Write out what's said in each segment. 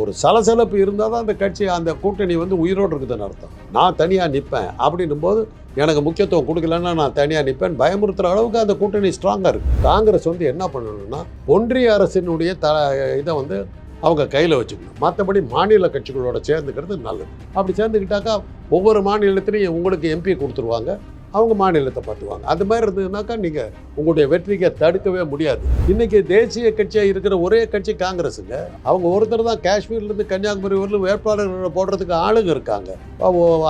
ஒரு சலசலப்பு இருந்தால் தான் அந்த கட்சி அந்த கூட்டணி வந்து உயிரோடு இருக்குதுன்னு அர்த்தம். நான் தனியாக நிற்பேன் அப்படின்னும் போது எனக்கு முக்கியத்துவம் கொடுக்கலன்னா நான் தனியாக நிற்பேன் பயமுறுத்துற அளவுக்கு அந்த கூட்டணி ஸ்ட்ராங்காக இருக்குது காங்கிரஸ் வந்து என்ன பண்ணணும்னா ஒன்றிய அரசினுடைய த இதை வந்து அவங்க கையில் வச்சுக்கணும். மற்றபடி மாநில கட்சிகளோட சேர்ந்துக்கிறது நல்லது. அப்படி சேர்ந்துக்கிட்டாக்கா ஒவ்வொரு மாநிலத்திலையும் உங்களுக்கு எம்பி கொடுத்துருவாங்க. அவங்க மாநிலத்தை பார்த்துவாங்க அந்த மாதிரி இருந்ததுனாக்கா நீங்கள் உங்களுடைய வெற்றியை தடுக்கவே முடியாது. இன்றைக்கி தேசிய கட்சியாக இருக்கிற ஒரே கட்சி காங்கிரஸுங்க. அவங்க ஒருத்தர் தான் காஷ்மீர்லேருந்து கன்னியாகுமரி வரலும் வேட்பாளர்கள் போடுறதுக்கு ஆளுங்க இருக்காங்க.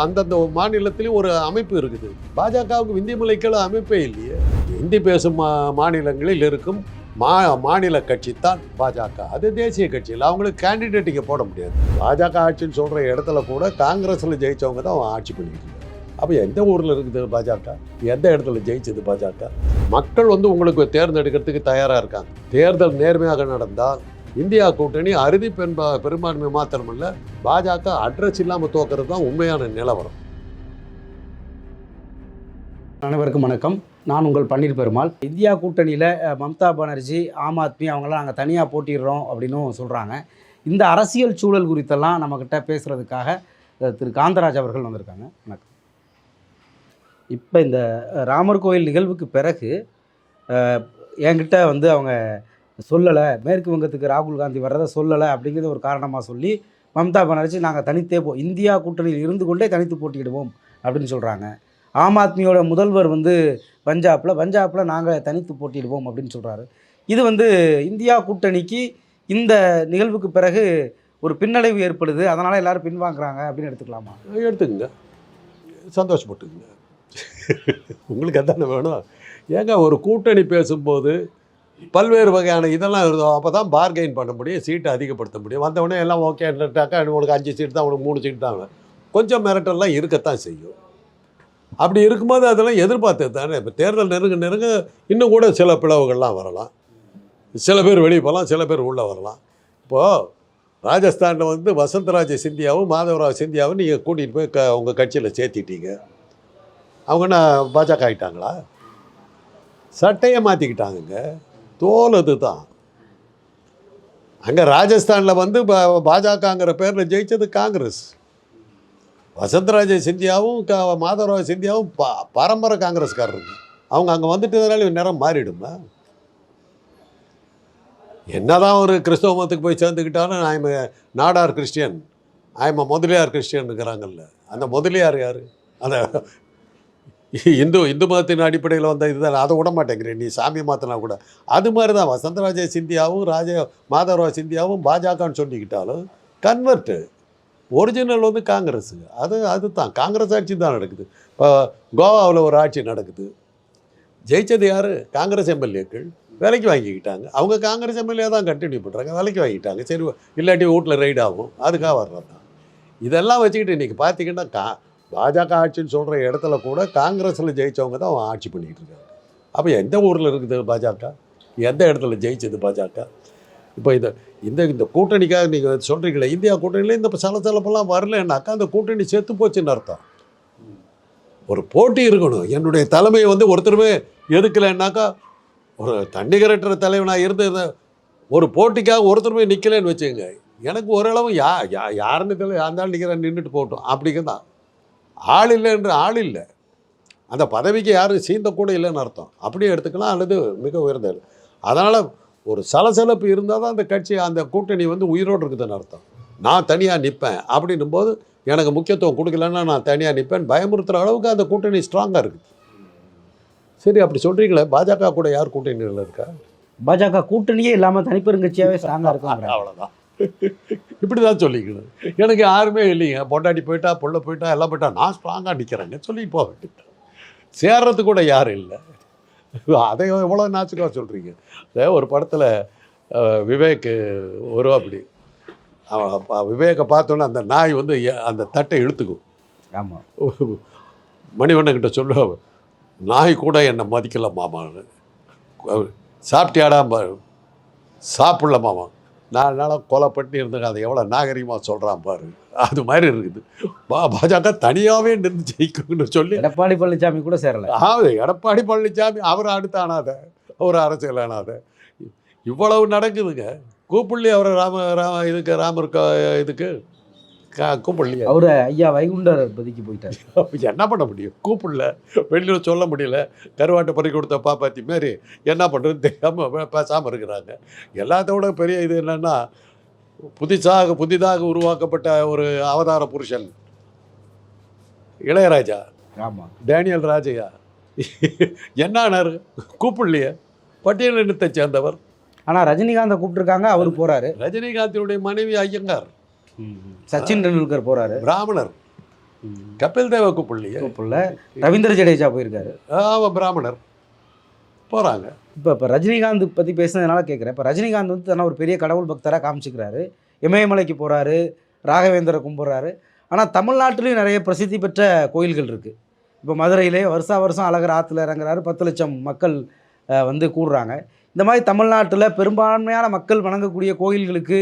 அந்தந்த மாநிலத்திலையும் ஒரு அமைப்பு இருக்குது. பாஜகவுக்கு இந்தி மலைக்கள அமைப்பே இல்லையே. இந்தி பேசும் மா மாநிலங்களில் இருக்கும் மா மாநில கட்சி தான் பாஜக. அது தேசிய கட்சியில் அவங்களுக்கு கேண்டிடேட் இங்கே போட முடியாது. பாஜக ஆட்சின்னு சொல்கிற இடத்துல கூட காங்கிரஸில் ஜெயிச்சவங்க தான் ஆட்சி பண்ணிட்டு அப்போ எந்த ஊரில் இருக்குது பாஜக? எந்த இடத்துல ஜெயிச்சது பாஜக? மக்கள் வந்து உங்களுக்கு தேர்ந்தெடுக்கிறதுக்கு தயாராக இருக்காங்க. தேர்தல் நேர்மையாக நடந்தால் இந்தியா கூட்டணி அறுதி பெண்பா பெரும்பான்மை மாத்திரமல்ல பாஜக அட்ரஸ் இல்லாமல் தோக்கிறது தான் உண்மையான நிலவரம். அனைவருக்கும் வணக்கம். நான் உங்கள் பன்னீர் பெருமாள். இந்தியா கூட்டணியில் மம்தா பானர்ஜி ஆம் ஆத்மி அவங்களாம் நாங்கள் தனியாக போட்டிடுறோம் அப்படின்னும் சொல்கிறாங்க இந்த அரசியல் சூழல் குறித்தெல்லாம் நம்மக்கிட்ட பேசுகிறதுக்காக திரு காந்தராஜ் அவர்கள் வந்திருக்காங்க. வணக்கம். இப்போ இந்த ராமர் கோயில் நிகழ்வுக்கு பிறகு என்கிட்ட வந்து அவங்க சொல்லலை மேற்கு வங்கத்துக்கு ராகுல் காந்தி வர்றதை சொல்லலை அப்படிங்கிறது ஒரு காரணமாக சொல்லி மம்தா பானர்ஜி நாங்கள் தனித்தே போ இந்தியா கூட்டணியில் இருந்து கொண்டே தனித்து போட்டியிடுவோம் அப்படின்னு சொல்கிறாங்க ஆம் ஆத்மியோட முதல்வர் வந்து பஞ்சாப்பில் பஞ்சாப்பில் நாங்கள் தனித்து போட்டியிடுவோம் அப்படின்னு சொல்கிறாரு இது வந்து இந்தியா கூட்டணிக்கு இந்த நிகழ்வுக்கு பிறகு ஒரு பின்னடைவு ஏற்படுது. அதனால் எல்லாரும் பின்வாங்குறாங்க அப்படின்னு எடுத்துக்கலாமா? எடுத்துக்கங்க. சந்தோஷப்பட்டுக்குங்க. உங்களுக்கு அதானே வேணும்? ஏங்க ஒரு கூட்டணி பேசும்போது பல்வேறு வகையான இதெல்லாம் இருந்தோம் அப்போ தான் பார்கெயின் பண்ண முடியும் சீட்டை அதிகப்படுத்த முடியும். வந்தவொடனே எல்லாம் ஓகேன்ட்டாக்கா உங்களுக்கு அஞ்சு சீட் தான் உனக்கு மூணு சீட் தான். கொஞ்சம் மிரட்டெல்லாம் இருக்கத்தான் செய்யும். அப்படி இருக்கும்போது அதெல்லாம் எதிர்பார்த்தது தானே. இப்போ தேர்தல் நெருங்க நெருங்க இன்னும் கூட சில பிளவுகள்லாம் வரலாம். சில பேர் வெளியே போகலாம் சில பேர் உள்ளே வரலாம். இப்போது ராஜஸ்தானில் வந்து வசந்தராஜ சிந்தியாவும் மாதவராவ் சிந்தியாவும் நீங்கள் கூட்டிகிட்டு போய் க உங்கள் கட்சியில் சேர்த்திட்டீங்க. அவங்க என்ன பாஜக ஆகிட்டாங்களா சட்டையை மாற்றிக்கிட்டாங்கங்க தோல் அது தான் அங்கே ராஜஸ்தானில் வந்து பா- பாஜகங்கிற பேரில் ஜெயிச்சது காங்கிரஸ். வசந்தராஜ சிந்தியாவும் க மாதவராஜ சிந்தியாவும் ப பரம்பரை காங்கிரஸ்காரருங்க. அவங்க அங்கே வந்துட்டதுனால நேரம் மாறிடுமா? என்னதான் ஒரு கிறிஸ்தவ மதத்துக்கு போய் சேர்ந்துக்கிட்டாலும் நான் நாடார் கிறிஸ்டியன் ஆயம முதலியார் கிறிஸ்டியனுங்கிறாங்கல்ல அந்த முதலியார் யார்? அந்த இந்து இந்து மதத்தின் அடிப்படையில் வந்த இதுதான். அதை விட மாட்டேங்கிறேன் நீ சாமி மாற்றினா கூட. அது மாதிரி தான் வசந்தராஜ சிந்தியாவும் ராஜ மாதவராவ சிந்தியாவும் பாஜகன்னு சொல்லிக்கிட்டாலும் கன்வெர்ட்டு ஒரிஜினல் வந்து காங்கிரஸ். அது அதுதான். காங்கிரஸ் ஆட்சி தான் நடக்குது. இப்போ கோவாவில் ஒரு ஆட்சி நடக்குது. ஜெயிச்சது யார்? காங்கிரஸ் எம்எல்ஏக்கள். விலைக்கு வாங்கிக்கிட்டாங்க. அவங்க காங்கிரஸ் எம்எல்ஏ தான் கண்டினியூ பண்ணுறாங்க விலைக்கு வாங்கிட்டாங்க. சரி இல்லாட்டி வீட்டில் ரைடாகும் ஆகும். அதுக்காக வர்றது தான் இதெல்லாம் வச்சுக்கிட்டு இன்றைக்கி பார்த்தீங்கன்னா கா பாஜக ஆட்சின்னு சொல்கிற இடத்துல கூட காங்கிரஸில் ஜெயித்தவங்க தான் ஆட்சி பண்ணிக்கிட்டு இருக்காங்க. அப்போ எந்த ஊரில் இருக்குது பாஜக? எந்த இடத்துல ஜெயிச்சது பாஜக? இப்போ இந்த இந்த இந்த கூட்டணிக்காக நீங்கள் சொல்கிறீங்களே இந்தியா கூட்டணியில் இந்த சலசலப்பெல்லாம் வரலன்னாக்கா அந்த கூட்டணி செத்து போச்சுன்னு அர்த்தம். ஒரு போட்டி இருக்கணும். என்னுடைய தலைமையை வந்து ஒருத்தருமே எதுக்கலைன்னாக்கா ஒரு தண்ணி கரட்டுற தலைவனாக இருந்து இருந்த- ஒரு போட்டிக்காக ஒருத்தருமே நிற்கலைன்னு வச்சுங்க எனக்கு ஓரளவு யா யா யாருன்னு தெரியல யாருந்தாலும் நிற்கிறேன் நின்றுட்டு போகட்டும். அப்படிங்க தான் ஆள் இல்லைன்ற ஆள் இல்லை அந்த பதவிக்கு யாரும் சீந்த கூட இல்லைன்னு அர்த்தம். அப்படியே எடுத்துக்கலாம் அல்லது மிக உயர்ந்தது அதனால் ஒரு சலசலப்பு இருந்தால் தான் அந்த கட்சி அந்த கூட்டணி வந்து உயிரோடு இருக்குதுன்னு அர்த்தம். நான் தனியாக நிற்பேன் அப்படின்னும் போது எனக்கு முக்கியத்துவம் கொடுக்கலன்னா நான் தனியாக நிற்பேன் பயமுறுத்துகிற அளவுக்கு அந்த கூட்டணி ஸ்ட்ராங்காக இருக்குது. சரி அப்படி சொல்கிறீங்களே பாஜக கூட யார் கூட்டணியில் இருக்கா? பாஜக கூட்டணியே இல்லாமல் தனிப்பெருங்கட்சியாகவே ஸ்ட்ராங்காக இருக்கும். அவ்வளோதான் இப்படி தான் சொல்லிக்கணும் எனக்கு யாருமே இல்லைங்க. பொண்டாட்டி போயிட்டா புள்ள போயிட்டா எல்லாம் போயிட்டா நான் ஸ்ட்ராங்காக நிற்கிறேங்க சொல்லி போக வேண்டியது சேர்றது கூட யாரும் இல்லை. அதை எவ்வளோ நேச்சுரலாக சொல்கிறீங்க அதே ஒரு படத்தில் விவேக் வரும் அப்படி. அவன் விவேக்கை பார்த்தோன்னே அந்த நாய் வந்து அந்த தட்டை இழுத்துக்கும். ஆமாம் மணிவண்ணன்கிட்ட சொல்லுவ நாய் கூட என்னை மதிக்கல மாமான்னு. சாப்பிட்டியாடா சாப்பிடல மாமா. நாலு நாளாக கொலை பண்ணி இருந்தாங்க அதை எவ்வளோ நாகரிகமாக சொல்கிறான் பாரு. அது மாதிரி இருக்குது. பா பாஜக தனியாகவே நின்று ஜெயிக்கும்னு சொல்லி. எடப்பாடி பழனிசாமி கூட சேரலை. ஆமாம் எடப்பாடி பழனிசாமி அவர் அடுத்த ஆனாத அவர் அரசியல் ஆனாத இவ்வளவு நடக்குதுங்க. கூப்பிடலி அவரை ராம ராம இதுக்கு ராமர் க- இதுக்கு. கூப்பிடலையா. அவர் ஐயா வைகுண்டர் பதிக்கு போயிட்டார். என்ன பண்ண முடியும்? கூப்பிடல. வெளியில் சொல்ல முடியல. கருவாட்டை பறி கொடுத்த பாப்பாத்தி மாரி என்ன பண்ணுறது தெரியாமல் பேசாமல் இருக்கிறாங்க. எல்லாத்தோட பெரிய இது என்னென்னா புதிதாக புதிதாக உருவாக்கப்பட்ட ஒரு அவதார புருஷன். இளையராஜா. ஆமாம் டேனியல் ராஜையா. என்னானார் கூப்பிடலையே. பட்டியலினத்தை சேர்ந்தவர். ஆனால் ரஜினிகாந்தை கூப்பிட்டுருக்காங்க அவர் போகிறாரு ரஜினிகாந்தினுடைய மனைவி ஐயங்கார். சச்சின் டெண்டுல்கர் போகிறாரு பிராமணர். கபில் தேவ கூப்பிடலையே கூப்பிடல. ரவீந்திர ஜடேஜா போயிருக்காரு. அவன் பிராமணர். போகிறாங்க இப்போ இப்போ ரஜினிகாந்த் பற்றி பேசுனதுனால கேட்குறேன் இப்போ ரஜினிகாந்த் வந்து தன்னை ஒரு பெரிய கடவுள் பக்தராக காமிச்சிக்கிறாரு. இமயமலைக்கு போகிறாரு ராகவேந்தரை கும்பிட்றாரு. ஆனால் தமிழ்நாட்டிலையும் நிறைய பிரசித்தி பெற்ற கோயில்கள் இருக்குது இப்போ மதுரையிலே வருஷா வருஷம் அழகர் ஆற்றுல இறங்குறாரு. பத்து லட்சம் மக்கள் வந்து கூடுறாங்க. இந்த மாதிரி தமிழ்நாட்டில் பெரும்பான்மையான மக்கள் வணங்கக்கூடிய கோயில்களுக்கு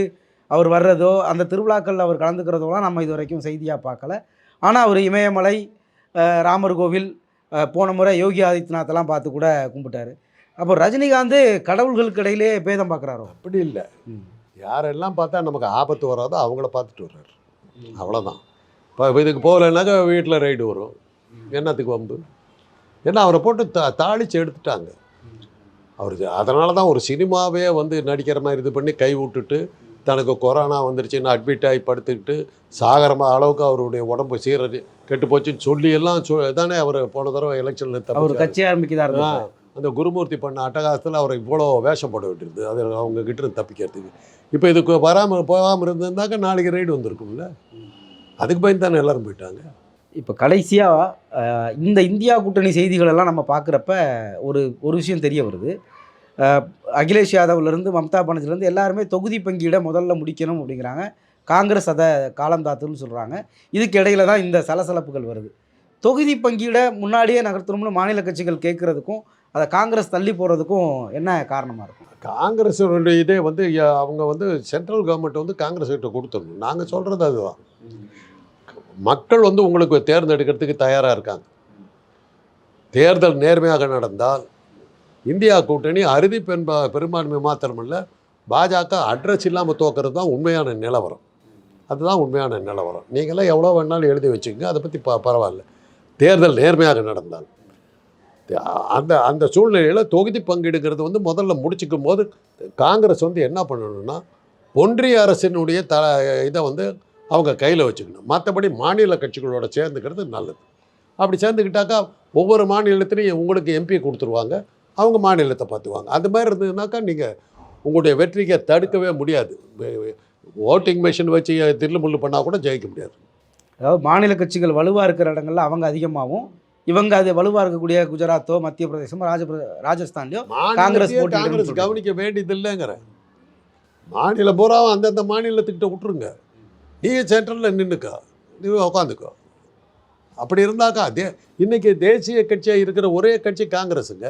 அவர் வர்றதோ அந்த திருவிழாக்களில் அவர் கலந்துக்கிறதோலாம் நம்ம இது வரைக்கும் செய்தியாக பார்க்கல. ஆனால் அவர் இமயமலை ராமர் கோவில் போன முறை யோகி ஆதித்யநாத்தெல்லாம் பார்த்து கூட கும்பிட்டாரு. அப்போ ரஜினிகாந்த் கடவுள்களுக்கு இடையிலே பேதம் பார்க்குறாரோ? அப்படி இல்லை. யாரெல்லாம் பார்த்தா நமக்கு ஆபத்து வராதோ அவங்கள பார்த்துட்டு வர்றாரு. அவ்வளோதான் இப்போ இதுக்கு போகலைன்னாக்கா வீட்டில் ரைடு வரும். என்னத்துக்கு வம்பு? ஏன்னா அவரை போட்டு தா தாளிச்சு எடுத்துட்டாங்க. அவர் அதனால தான் ஒரு சினிமாவே வந்து நடிக்கிற மாதிரி இது பண்ணி கை விட்டுட்டு தனக்கு கொரோனா வந்துருச்சுன்னு அட்மிட் ஆகி படுத்துக்கிட்டு சாகரமா அளவுக்கு அவருடைய உடம்பு சீர கெட்டு போச்சுன்னு சொல்லி எல்லாம் சொ தானே அவர் போன தடவை எலெக்ஷனில் அவர் கட்சி ஆரம்பிக்கதா ஆ, இருந்தார் அந்த குருமூர்த்தி பண்ண அட்டகாசத்தில் அவரை இவ்வளோ வேஷம் போட வேண்டியிருது அது அவங்க கிட்ட தப்பிக்கிறதுக்கு. இப்போ இதுக்கு வராமல் போகாமல் இருந்திருந்தாக்கா நாளைக்கு ரைடு வந்திருக்கும்ல. அதுக்கு பயந்து தானே எல்லாரும் போயிட்டாங்க. இப்போ கடைசியாக இந்த இந்தியா கூட்டணி செய்திகள் எல்லாம் நம்ம பார்க்குறப்ப ஒரு ஒரு விஷயம் தெரிய வருது. அகிலேஷ் யாதவ்லேருந்து மம்தா பானர்ஜிலேருந்து எல்லாருமே தொகுதி பங்கீடை முதல்ல முடிக்கணும் அப்படிங்கிறாங்க. காங்கிரஸ் அதை காலந்தாத்துன்னு சொல்கிறாங்க இதுக்கு இடையில தான் இந்த சலசலப்புகள் வருது. தொகுதி பங்கீடை முன்னாடியே நகர்த்தணும்னு மாநில கட்சிகள் கேட்குறதுக்கும் அதை காங்கிரஸ் தள்ளி போகிறதுக்கும் என்ன காரணமாக இருக்கும்? காங்கிரஸுடைய இதே வந்து அவங்க வந்து சென்ட்ரல் கவர்மெண்ட் வந்து காங்கிரஸ் கிட்ட கொடுத்துடணும். நாங்கள் சொல்கிறது அதுதான். மக்கள் வந்து உங்களுக்கு தேர்ந்தெடுக்கிறதுக்கு தயாராக இருக்காங்க. தேர்தல் நேர்மையாக நடந்தால் இந்தியா கூட்டணி அறுதி பெண்பா பெரும்பான்மை மாத்திரமல்ல பாஜக அட்ரஸ் இல்லாமல் தோக்கிறது தான் உண்மையான நிலவரம். அதுதான் உண்மையான நிலவரம். நீங்களாம் எவ்வளோ வேணாலும் எழுதி வச்சுக்கோங்க அதை பற்றி ப பரவாயில்ல. தேர்தல் நேர்மையாக நடந்தால். அந்த அந்த சூழ்நிலையில் தொகுதி பங்கெடுக்கிறது வந்து முதல்ல முடிச்சுக்கும் போது காங்கிரஸ் வந்து என்ன பண்ணணும்னா ஒன்றிய அரசினுடைய த இதை வந்து அவங்க கையில் வச்சுக்கணும். மற்றபடி மாநில கட்சிகளோட சேர்ந்துக்கிறது நல்லது. அப்படி சேர்ந்துக்கிட்டாக்கா ஒவ்வொரு மாநிலத்திலையும் உங்களுக்கு எம்பி கொடுத்துருவாங்க. அவங்க மாநிலத்தை பார்த்துவாங்க அந்த மாதிரி இருந்ததுனாக்கா நீங்கள் உங்களுடைய வெற்றியை தடுக்கவே முடியாது. ஓட்டிங் மிஷின் வச்சு தில்லு முள்ளு பண்ணால் கூட ஜெயிக்க முடியாது. அதாவது மாநில கட்சிகள் வலுவாக இருக்கிற இடங்கள்ல அவங்க அதிகமாகவும் இவங்க அது வலுவாக இருக்கக்கூடிய குஜராத்தோ மத்திய பிரதேசமோ ராஜ ராஜஸ்தான்லையோ காங்கிரஸ் காங்கிரஸ். கவனிக்க வேண்டியது இல்லைங்கிற மாநிலம் பூராவும் அந்தந்த மாநிலத்துக்கிட்ட விட்டுருங்க. நீ சென்ட்ரலில் நின்றுக்கா நீ உட்காந்துக்கோ அப்படி இருந்தாக்கா தே இன்னைக்கு தேசிய கட்சியாக இருக்கிற ஒரே கட்சி காங்கிரஸுங்க.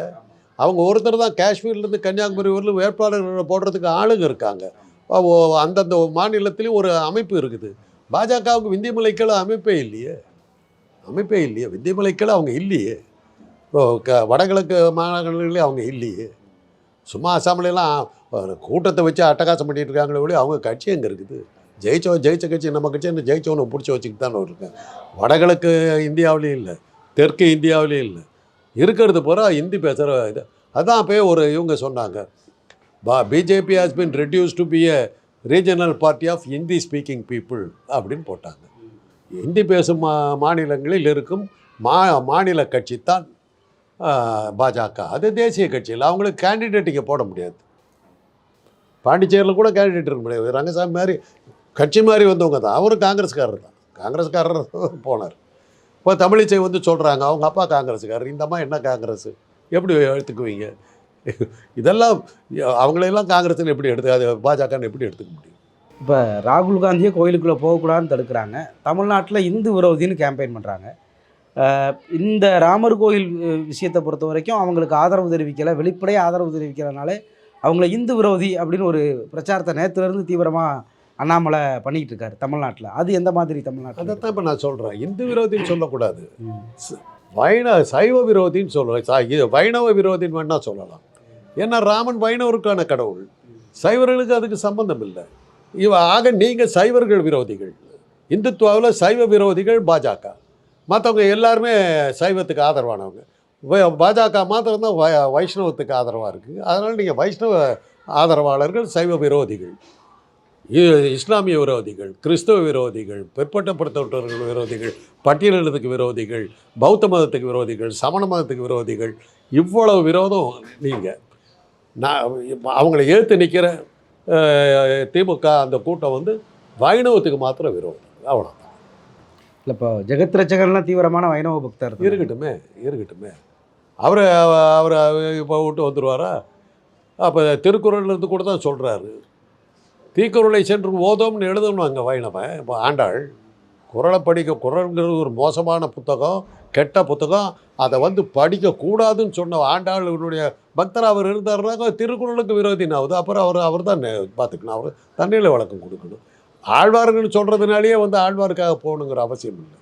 அவங்க ஒருத்தர் தான் காஷ்மீர்லேருந்து கன்னியாகுமரி வரலும் வேட்பாளர்கள் போடுறதுக்கு ஆளுங்க இருக்காங்க. ஓ, அந்தந்த மாநிலத்திலையும் ஒரு அமைப்பு இருக்குது. பாஜகவுக்கு விந்தியமலைக்கெல்லாம் அமைப்பே இல்லையே. அமைப்பே இல்லையே. விந்தியமலைக்கெல்லாம் அவங்க இல்லையே. இப்போ க வடகிழக்கு மாநிலங்களிலே அவங்க இல்லையே. சும்மா அசாம்லாம் கூட்டத்தை வச்சு அட்டகாசம் பண்ணிட்டு இருக்காங்களே ஒழிய அவங்க கட்சி எங்கே இருக்குது? ஜெயிச்சோ ஜெயிச்ச கட்சி நம்ம கட்சி என்ன ஜெயிச்சவனை பிடிச்சி வச்சுக்கிட்டு தான் இருக்கேன் வடகிழக்கு இந்தியாவிலையும் இல்லை தெற்கு இந்தியாவிலையும் இல்லை. இருக்கிறது பூரா ஹிந்தி பேசுகிற இது. அதான் அப்போயே ஒரு இவங்க சொன்னாங்க. பா BJP has been reduce to be a regional party of Hindi speaking people அப்படின்னு போட்டாங்க. ஹிந்தி பேசும் மா மாநிலங்களில் இருக்கும் மா மாநில கட்சி தான் பாஜக. அது தேசிய கட்சியில் அவங்களுக்கு கேண்டிடேட் இங்கே போட முடியாது. பாண்டிச்சேரியில் கூட கேண்டிடேட் இருக்க முடியாது. ரங்கசாமி மாதிரி கட்சி மாதிரி வந்தவங்க தான். அவரும் காங்கிரஸ்காரர் தான். காங்கிரஸ்காரர் போனார். இப்போ தமிழிசை வந்து சொல்கிறாங்க அவங்க அப்பா காங்கிரஸுக்காரர் இந்த அம்மா என்ன காங்கிரஸ் எப்படி எடுத்துக்குவீங்க? இதெல்லாம் அவங்களையெல்லாம் காங்கிரஸ்னு எப்படி எடுத்து அது பாஜகன்னு எப்படி எடுத்துக்க முடியும்? இப்போ ராகுல் காந்தியே கோயிலுக்குள்ளே போகக்கூடாதுன்னு தடுக்கிறாங்க. தமிழ்நாட்டில் இந்து விரோதின்னு கேம்பெயின் பண்ணுறாங்க இந்த ராமர் கோயில் விஷயத்தை பொறுத்த வரைக்கும் அவங்களுக்கு ஆதரவு தெரிவிக்கலை வெளிப்படையாக ஆதரவு தெரிவிக்கிறனாலே அவங்கள இந்து விரோதி அப்படின்னு ஒரு பிரச்சாரத்தை நேற்றுலேருந்து தீவிரமாக அண்ணாமலை பண்ணிக்கிட்டு இருக்காரு தமிழ்நாட்டில். அது எந்த மாதிரி தமிழ்நாட்டில் அதைத்தான் இப்போ நான் சொல்கிறேன் இந்து விரோதின்னு சொல்லக்கூடாது. ம். வைண சைவ விரோதின்னு சொல்லுவேன் சா- இது வைணவ விரோதின்னு வேணா சொல்லலாம். ஏன்னா ராமன் வைணவருக்கான கடவுள். சைவர்களுக்கு அதுக்கு சம்பந்தம் இல்லை. இவ ஆக நீங்கள் சைவர்கள் விரோதிகள். இந்துத்துவாவில் சைவ விரோதிகள் பாஜக. மற்றவங்க எல்லாருமே சைவத்துக்கு ஆதரவானவங்க. பாஜக மாத்திரம்தான் வ வைஷ்ணவத்துக்கு ஆதரவாக இருக்குது அதனால் நீங்கள் வைஷ்ணவ ஆதரவாளர்கள் சைவ விரோதிகள். இஸ்லாமிய விரோதிகள் கிறிஸ்தவ விரோதிகள் பிற்பட்டப்படுத்தப்பட்டவர்கள் விரோதிகள் பட்டியலினத்துக்கு விரோதிகள் பௌத்த மதத்துக்கு விரோதிகள் சமண மதத்துக்கு விரோதிகள் இவ்வளவு விரோதம் நீங்கள் நான் அவங்கள ஏற்று நிற்கிற திமுக அந்த கூட்டம் வந்து வைணவத்துக்கு மாத்திரம் விரோதம். அவ்வளோ இல்லை இப்போ ஜெகத் ரச்சகர்லாம் தீவிரமான வைணவ பக்தர். இருக்கட்டுமே இருக்கட்டுமே. அவரை அவரை இப்போ விட்டு வந்துடுவாரா அப்போ திருக்குறள்லேருந்து கூட தான் சொல்கிறாரு தீக்குறளை சென்று ஓதோம்னு எழுதணும் அங்கே வைணவன். இப்போ ஆண்டாள் குரலை படிக்க குரல்ங்கிறது ஒரு மோசமான புத்தகம் கெட்ட புத்தகம். அதை வந்து படிக்கக்கூடாதுன்னு சொன்ன ஆண்டாளுடைய பக்தர் அவர் இருந்தாருனாக்க திருக்குறளுக்கு விரோதினாவது. அப்புறம் அவர் அவர் தான் பார்த்துக்கணும். அவர் தண்ணியில் வழக்கம் கொடுக்கணும். ஆழ்வார்கள்னு சொல்கிறதுனாலேயே வந்து ஆழ்வாருக்காக போகணுங்கிற அவசியம் இல்லை.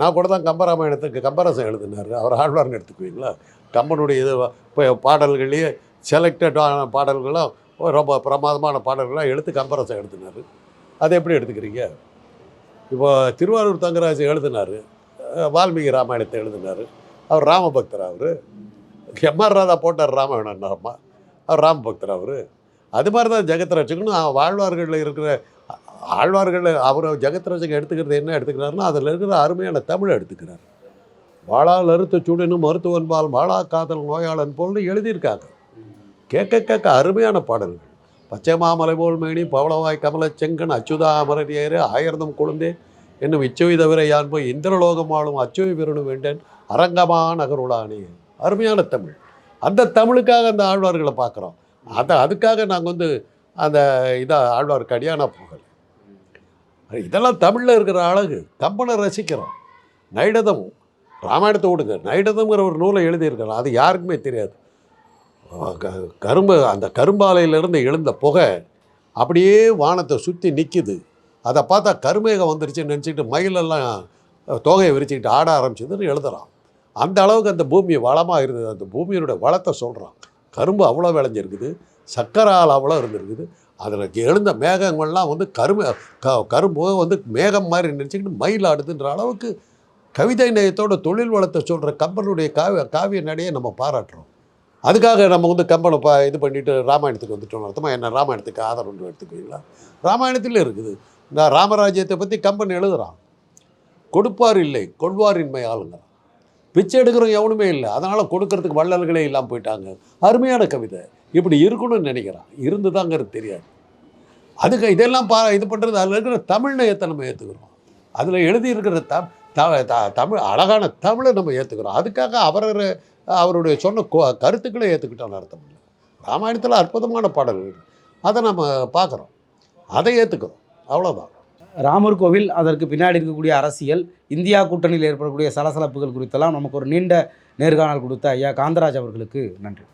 நான் கூட தான் கம்பராமாயணத்துக்கு கம்பரசம் எழுதினார். அவர் ஆழ்வார்னு எடுத்துக்குவீங்களா? கம்பனுடைய இது இப்போ பாடல்கள்லேயே செலக்டடான பாடல்களும் ரொம்ப பிரமாதமான பாடல்கள்லாம் எடுத்து கம்பரசம் எழுதினார் அதை எப்படி எடுத்துக்கிறீங்க? இப்போ திருவாரூர் தங்கராஜ் எழுதினார். வால்மீகி ராமாயணத்தை எழுதினார். அவர் ராமபக்தர் அவர்? எம்ஆர் ராதா போட்டார் ராமாயணம் அம்மா அவர் ராமபக்தர் அவர்? அது மாதிரி தான் ஜெகத் ஜெகத்ரட்சகனும் வாழ்வார்களில் இருக்கிற ஆழ்வார்கள் அவர் ஜெகத் ஜெகத்ரட்சகன் எடுத்துக்கிறது என்ன எடுத்துக்கிறாருன்னா அதில் இருக்கிற அருமையான தமிழை எடுத்துக்கிறார். வாழால் அறுத்த சுடனும் மருத்துவன்பால் வாழா காதல் நோயாளன் போல்னு எழுதியிருக்காங்க. கேட்க கேட்க அருமையான பாடல்கள். பச்சை மாமலை போல் மேனி பவளவாய் கமல செங்கன் அச்சுதா அமரடியேறு ஆயிரதம் கொழுந்தே என்னும் இச்சுவை தவிர யான் போய் இந்திரலோகம் ஆளும் அச்சுவை பெறணும் வேண்டேன் அரங்கமா நகருளானே அருமையான தமிழ். அந்த தமிழுக்காக அந்த ஆழ்வார்களை பார்க்குறோம். அதை அதுக்காக நாங்கள் வந்து அந்த இதாக ஆழ்வார் அடியானா போகலை. இதெல்லாம் தமிழில் இருக்கிற அழகு. கம்பனை ரசிக்கிறோம். நைடதம் ராமாயணத்தை விடுங்க நைடதம்ங்கிற ஒரு நூலை எழுதியிருக்கிறோம் அது யாருக்குமே தெரியாது. கரும்பு அந்த கரும்பாலையிலேருந்து எழுந்த புகை அப்படியே வானத்தை சுற்றி நிற்கிது அதை பார்த்தா கருமேகம் வந்துருச்சுன்னு நினச்சிக்கிட்டு மயிலெல்லாம் தோகையை விரிச்சுக்கிட்டு ஆட ஆரம்பிச்சதுன்னு எழுதுகிறான் அந்த அளவுக்கு அந்த பூமி வளமாக இருந்தது. அந்த பூமியினுடைய வளத்தை சொல்கிறான் கரும்பு அவ்வளோ விளைஞ்சிருக்குது. சக்கரால் அவ்வளோ இருந்திருக்குது. அதில் எழுந்த மேகங்கள்லாம் வந்து கரும்பு க கரும்பு வந்து மேகம் மாதிரி நினச்சிக்கிட்டு மயில் ஆடுதுன்ற அளவுக்கு கவிதை நயத்தோட தொழில் வளத்தை சொல்கிற கம்பனுடைய காவிய காவிய நடையை நம்ம பாராட்டுறோம். அதுக்காக நம்ம வந்து கம்பனை பா இது பண்ணிவிட்டு ராமாயணத்துக்கு வந்துட்டோம் அர்த்தமாக என்ன ராமாயணத்துக்கு ஆதரவு எடுத்துக்குவீங்களா ராமாயணத்தில் இருக்குது. இந்த ராமராஜ்யத்தை பற்றி கம்பன் எழுதுகிறான் கொடுப்பார் இல்லை கொள்வாரின்மை ஆளுங்கிறான் பிச்சை எடுக்கிறவங்க எவனுமே இல்லை. அதனால் கொடுக்கறதுக்கு வள்ளல்களே இல்லாமல் போயிட்டாங்க. அருமையான கவிதை. இப்படி இருக்கணும்னு நினைக்கிறான். இருந்து தாங்கிறது தெரியாது. அதுக்கு இதெல்லாம் பா இது பண்ணுறது அதில் இருக்கிற தமிழ் நயத்தை நம்ம ஏற்றுக்கிறோம் அதில் எழுதியிருக்கிற த த- த- தமிழ் அழகான தமிழை நம்ம ஏற்றுக்கிறோம் அதுக்காக அவர் அவருடைய சொன்ன கருத்துக்களை ஏற்றுக்கிட்டோம்னு அர்த்தம் இல்லை. ராமாயணத்தில் அற்புதமான பாடல்கள் அதை நம்ம பார்க்குறோம் அதை ஏற்றுக்கிறோம் அவ்வளோதான் ராமர் கோவில் அதற்கு பின்னாடி இருக்கக்கூடிய அரசியல் இந்தியா கூட்டணியில் ஏற்படக்கூடிய சலசலப்புகள் குறித்தெல்லாம் நமக்கு ஒரு நீண்ட நேர்காணல் கொடுத்த ஐயா காந்தராஜ் அவர்களுக்கு நன்றி.